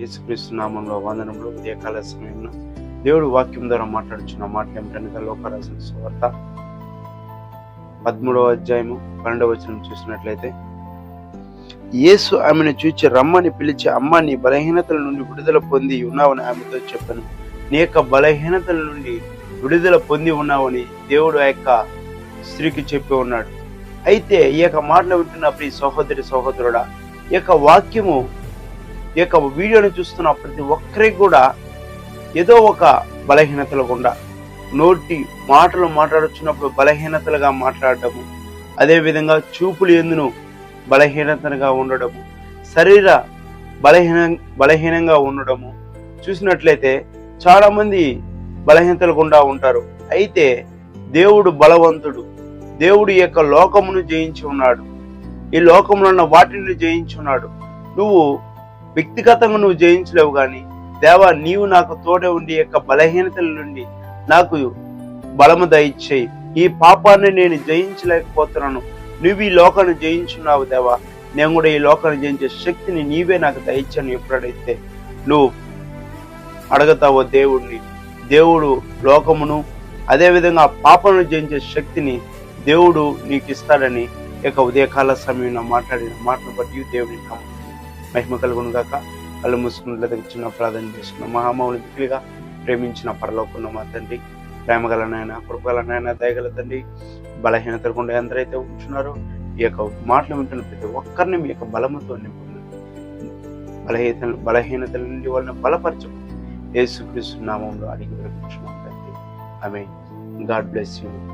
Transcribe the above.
యేసుక్రీస్తు నామంలో వందనంలో ఉదయకాల సమయంలో దేవుడు వాక్యం ద్వారా మాట్లాడుచున్న మాట ఏమిటనగా లోకరాసిన సువార్త. పదమూడవ అధ్యాయము పన్నెండవ వచనం చూసినట్లయితే యేసు ఆమెను చూచి రమ్మని పిలిచి అమ్మ నీ బలహీనతల నుండి విడుదల పొంది ఉన్నావని ఆమెతో చెప్పాను. నీ యొక్క బలహీనతల నుండి విడుదల పొంది ఉన్నావని దేవుడు ఆ యొక్క స్త్రీకి చెప్పి ఉన్నాడు. అయితే ఈ యొక్క మాటలు వింటున్న ప్రియ సహోదరి సహోదరుడా ఈ యొక్క వాక్యము ఈ యొక్క వీడియోని చూస్తున్న ప్రతి ఒక్కరికి కూడా ఏదో ఒక బలహీనతలు గుండా నోటి మాటలు మాట్లాడుచున్నప్పుడు బలహీనతలుగా మాట్లాడటము అదేవిధంగా చూపులు ఎందును బలహీనతగా ఉండడము శరీర బలహీన బలహీనంగా ఉండడము చూసినట్లయితే చాలామంది బలహీనతలు గుండా ఉంటారు. అయితే దేవుడు బలవంతుడు. దేవుడు యొక్క లోకమును జయించి ఉన్నాడు. ఈ లోకంలో ఉన్న వాటిని జయించి ఉన్నాడు. నువ్వు వ్యక్తిగతంగా నువ్వు జయించలేవు కానీ దేవా నీవు నాకు తోడే ఉండి యొక్క బలహీనతల నుండి నాకు బలము దయచేయి. ఈ పాపాన్ని నేను జయించలేకపోతున్నాను. నువ్వు ఈ లోకాన్ని జయించున్నావు దేవా. నేను కూడా ఈ లోకాన్ని జయించే శక్తిని నీవే నాకు దయచాను ఎప్పుడైతే నువ్వు అడగతావో దేవుడిని దేవుడు లోకమును అదేవిధంగా పాపను జయించే శక్తిని దేవుడు నీకు ఇస్తాడని ఇక యొక్క ఉదయకాల సమయంలో మాట్లాడిన మాటను బట్టి దేవుడిని నమ్ముతాను మహిమ కలుగును గాక కళ్ళు మూసుకున్నట్లయితే చిన్న ప్రార్థన చేసుకున్న. మహామౌని దిక్కులుగా ప్రేమించిన పరలోకున్న మా తండ్రి ప్రేమగల నాయన కృపగల నాయన దయగల తండ్రి బలహీనతలు ఎందరైతే ఉంటున్నారో ఈ యొక్క మాటలు వింటున్న ప్రతి ఒక్కరిని మీ యొక్క బలముతో నింపుతుంది బలహీనత బలహీనతల నుండి వాళ్ళని బలపరచు యేసుక్రీస్తు నామంలో అడిగి వేడుకుంటున్నాం తండ్రి. ఆమె గాడ్ బ్లెస్ యూ.